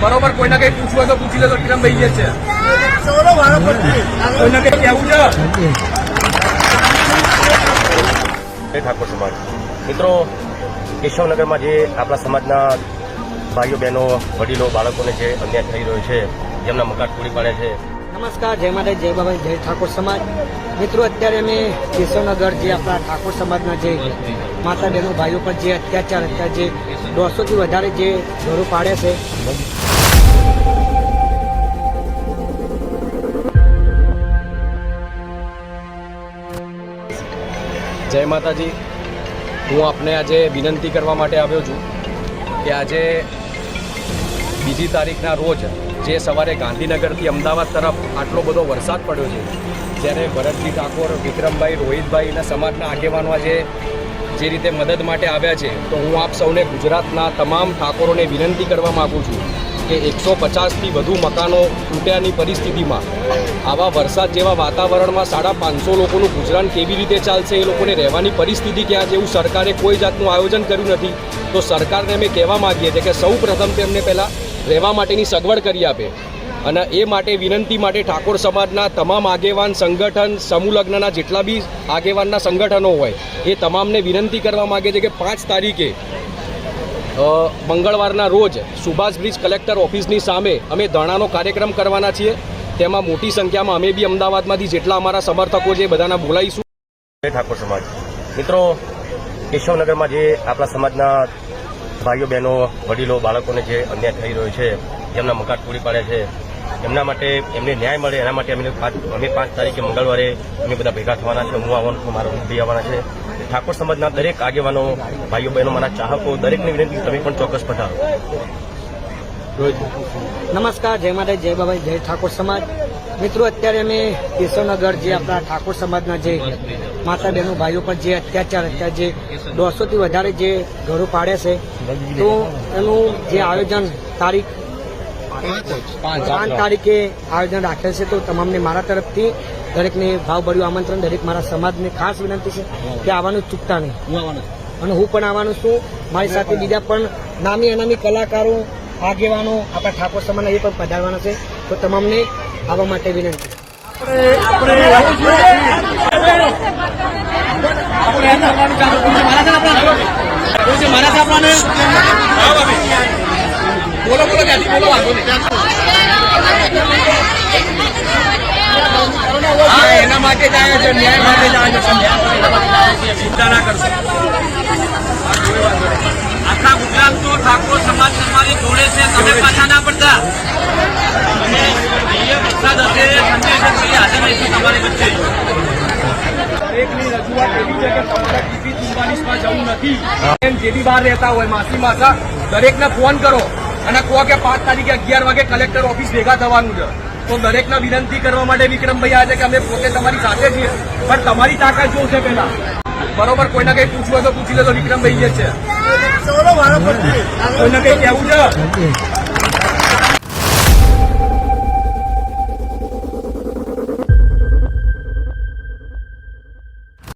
બરોબર કોઈને કઈ પૂછવું હોય તો પૂછી લેજો કિરણ ભાઈ છે. કોઈને કઈ કહેવું છે? જય ઠાકોર સમાજ. મિત્રો કેશવનગરમાં જે આપણા સમાજના ભાઈઓ બહેનો વડીલો બાળકોને જે અન્યાય થઈ રહ્યો છે જેમના મકાન પૂરી પાડે છે. નમસ્કાર જય માતા જય બાબા જય ઠાકોર સમાજ. મિત્રો અત્યારે અમે કેશવનગર જે આપણા ઠાકોર સમાજના જે માતા બહેનો ભાઈઓ પર જે અત્યાચાર અત્યારે જે દોઢસોથી વધારે જે ઘરો પાડે છે જય માતાજી. હું આપને આજે વિનંતી કરવા માટે આવ્યો છું કે આજે બીજી તારીખના રોજ જે સવારે ગાંધીનગરથી અમદાવાદ તરફ આટલો બધો વરસાદ પડ્યો છે, જ્યારે ભરતજી ઠાકોર, વિક્રમભાઈ રોહિતભાઈના સમાજના આગેવાનો આજે જે રીતે મદદ માટે આવ્યા છે, તો હું આપ સૌને ગુજરાતના તમામ ઠાકોરોને વિનંતી કરવા માગું છું કે એકસો પચાસથી વધુ મકાનો તૂટ્યાની પરિસ્થિતિમાં. આવા વરસાદ જેવા વાતાવરણમાં સાડા પાંચસો લોકોનું ગુજરાન કેવી રીતે ચાલશે એ લોકોને રહેવાની પરિસ્થિતિ ક્યાં છે એવું સરકારે કોઈ જાતનું આયોજન કર્યું નથી. તો સરકારને અમે કહેવા માગીએ છીએ કે સૌ પ્રથમ તેમને પહેલાં રહેવા માટેની સગવડ કરી આપે. અને એ માટે વિનંતી માટે ઠાકોર સમાજના તમામ આગેવાન સંગઠન, સમૂહલગ્નના જેટલા બી આગેવાનના સંગઠનો હોય, એ તમામને વિનંતી કરવા માગે છે કે પાંચ તારીખે મંગળવારના રોજ સુભાષ બ્રિજ કલેક્ટર ઓફિસની સામે અમે ધરણાનો કાર્યક્રમ કરવાના છીએ. તેમાં મોટી સંખ્યામાં અમે બી અમદાવાદમાંથી જેટલા અમારા સમર્થકો છે બધાના બોલાવીશું. ઠાકોર સમાજ. મિત્રો, કેશવનગરમાં જે આપણા સમાજના ભાઈઓ, બહેનો, વડીલો, બાળકોને જે અન્યાય થઈ રહ્યો છે, જેમના મકાન પૂરી પાડે છે, એમના માટે એમને ન્યાય મળે, એના માટે અમે પાંચ અમે પાંચ તારીખે મંગળવારે અમે બધા ભેગા થવાના છે. હું આવવાનું છું મારા ભાઈ આવવાના છે. ઠાકોર સમાજના દરેક આગેવાનો, ભાઈઓ, બહેનો, મારા ચાહકો, દરેકને વિનંતી, તમે પણ ચોક્કસ પઠાવો નમસ્કાર, જય માતા જય બાબા જય ઠાકોર સમાજ. મિત્રો, અત્યારે અમે કેશવનગર જે આપણા ઠાકોર સમાજના જે માતા બહેનો, ભાઈઓ પર જે અત્યાચાર, અત્યારે જે દોઢસોથી વધારે જે ઘરો પાડે છે, તો એનું જે આયોજન તારીખ પાંચ તારીખે. આયોજન રાખેલ છે. તો તમામને મારા તરફથી દરેકને ભાવભર્યું આમંત્રણ દરેક મારા સમાજને ખાસ વિનંતી છે કે આવવાનું ચૂકતા નહીં. અને હું પણ આવવાનું છું. મારી સાથે બીજા પણ નામી અનામી કલાકારો આગેવાનો આપણા ઠાકોર સમાજના એ પણ પધારવાના છે. તો તમામને આવવા માટે વિનંતી. બોલો બોલો ક્યાંથી બોલો વાંધો નહીં હા એના માટે જ આવ્યા છે ન્યાય માટે જ આવ્યા છે ચિંતા ના કરશો આખા ગુજરાત તો ઠાકોર સમાજ તમારી જોડે છે તમે પાછા ના પડતા અને અહીંયા વરસાદ હશે ઠંડી હશે તો હાજર રહીશું તમારી વચ્ચે એકની રજૂઆત એવી છે કે તમારે ટીપી ચુમ્માલીસમાં જવું નથી એમ બહાર રહેતા હોય માસી માસા દરેકને ફોન કરો અને કહો કે પાંચ તારીખે અગિયાર વાગે કલેક્ટર ઓફિસ ભેગા થવાનું છે. તો દરેકને વિનંતી કરવા માટે વિક્રમભાઈ આજે છે કે અમે પોતે તમારી સાથે છીએ. પણ તમારી તાકાત જોશે પહેલા? બરોબર કોઈને કઈ પૂછવું હોય તો પૂછી લેજો વિક્રમભાઈ જે છે. કોઈને કઈ કહેવું છે?